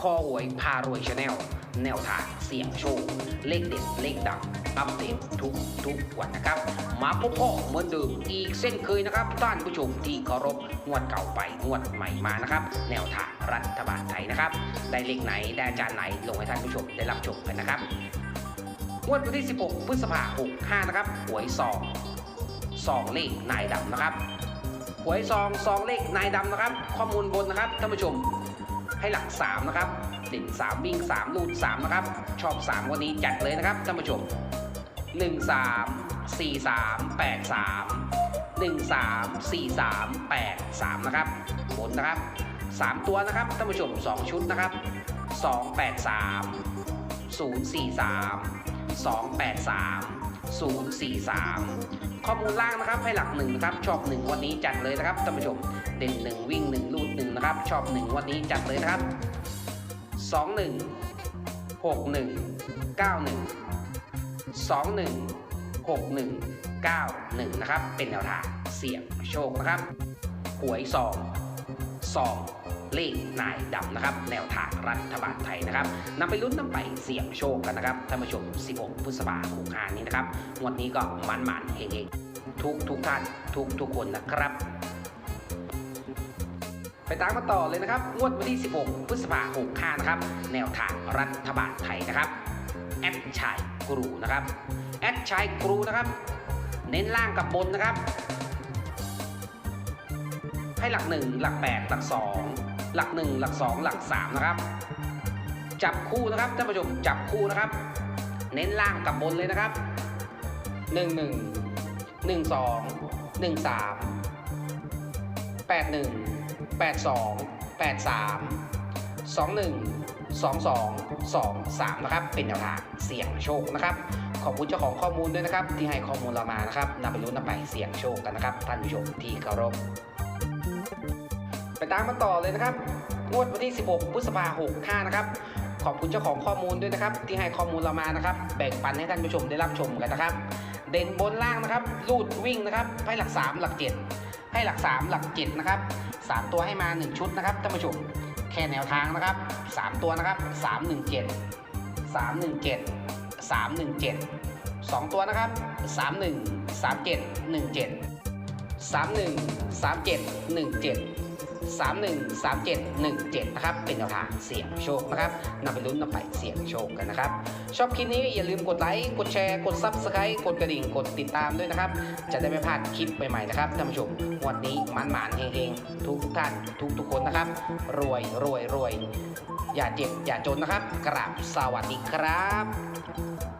คอหวยพารวยชาแนลแนวทางเสี่ยงโชค เลขเด็ด เลขดังอัปเดตทุกทุกวันนะครับ มาพบพ่อเหมือนเดิมอีกเส้นเคยนะครับท่านผู้ชมที่เคารพงวดเก่าไปงวดใหม่มานะครับ แนวทางรัฐบาลไทยนะครับ ได้เลขไหนได้อาจารย์ไหนลงให้ท่านผู้ชมได้รับชมกันนะครับงวดวันที่ 16 พฤษภาคม65 นะครับ หวยซองซองเลขนายดำนะครับ หวยซองซองเลขนายดำนะครับ ข้อมูลบนนะครับท่านผู้ชม ให้หลัก 3 นะครับเด่น3วิ่ง3ลูด3นะครับ ชอบ 3 วันนี้จัดเลยนะครับท่านผู้ชม 1 3 4 3 8 3 1 3 4 3 8 3 นะครับบนนะครับ 3 ตัวนะครับท่านผู้ชม 2 ชุดนะครับ 2 8 3 043 283 043 ข้อมูลล่างนะครับให้หลักหนึ่งนะครับชอบหนึ่งวันนี้จัดเลยนะครับท่านผู้ชมเด่นหนึ่งวิ่งหนึ่งลูดหนึ่งนะครับชอบหนึ่งวันนี้จัดเลยนะครับสองหนึ่งหกหนึ่งเก้าหนึ่งสองหนึ่งหกหนึ่งเก้าหนึ่งนะครับ เป็นแนวทางเสี่ยงโชคนะครับหวยซองซอง เลขนายดำนะครับ แนวทางรัฐบาลไทยนะครับนำไปลุ้นนำไปเสี่ยงโชคกันนะครับท่านผู้ชม 16 พฤษภาคม65นี้นะครับงวดนี้ก็มันมันๆเฮงๆทุกทุกท่านทุกทุกคนนะครับไปตามมาต่อเลยนะครับ งวดวันที่ 16 พฤษภาคม65นะครับ แนวทางรัฐบาลไทยนะครับ แอดชายกรูนะครับ แอดชายกรูนะครับ เน้นล่างกับบนนะครับ ให้หลัก 1 หลัก 8 หลัก 2 หลัก 1 หลัก 2 หลัก 3 นะครับ จับคู่นะครับท่านผู้ชมจับคู่นะครับ เน้นล่างกับบนเลยนะครับ 1 1 1 2 1 3 8 1 8 2 8 3 2 1 2 2 2 3 นะครับ เป็นแนวทางเสี่ยงโชคนะครับ ขอบคุณเจ้าของข้อมูลด้วยนะครับ ที่ให้ข้อมูลเรามานะครับนำไปลุ้นนำไปเสี่ยงโชคกันนะครับ ท่านผู้ชมที่เคารพ ตามมาต่อเลยนะครับงวดวันที่ 16 พฤษภาคม65นะครับ ขอบคุณเจ้าของข้อมูลด้วยนะครับ ที่ให้ข้อมูลเรามานะครับ แบ่งปันให้ท่านผู้ชมได้รับชมกันนะครับ เด่นบนล่างนะครับ ลูดวิ่งนะครับให้หลัก 3 หลัก 7 ให้หลัก 3 หลัก 7 นะครับ 3 ตัวให้มา 1 ชุดนะครับท่านผู้ชม แค่แนวทางนะครับ 3 ตัวนะครับ 317 317 317 2 ตัวนะครับ 31 37 17 31 37 17 31 37 17 นะครับ เป็นแนวทางเสี่ยงโชคนะครับนำไปลุ้นนำไปเสี่ยงโชคกันนะครับ ชอบคลิปนี้อย่าลืมกดไลค์ กดแชร์ กด Subscribe กดกระดิ่ง กดติดตามด้วยนะครับ จะได้ไม่พลาดคลิปใหม่ๆนะครับท่านผู้ชม วันนี้มันหมานๆเฮงๆ ทุกท่าน ทุกทุกๆคนนะครับ รวยรวยรวย อย่าเจ็บอย่าจนนะครับ กราบสวัสดีครับ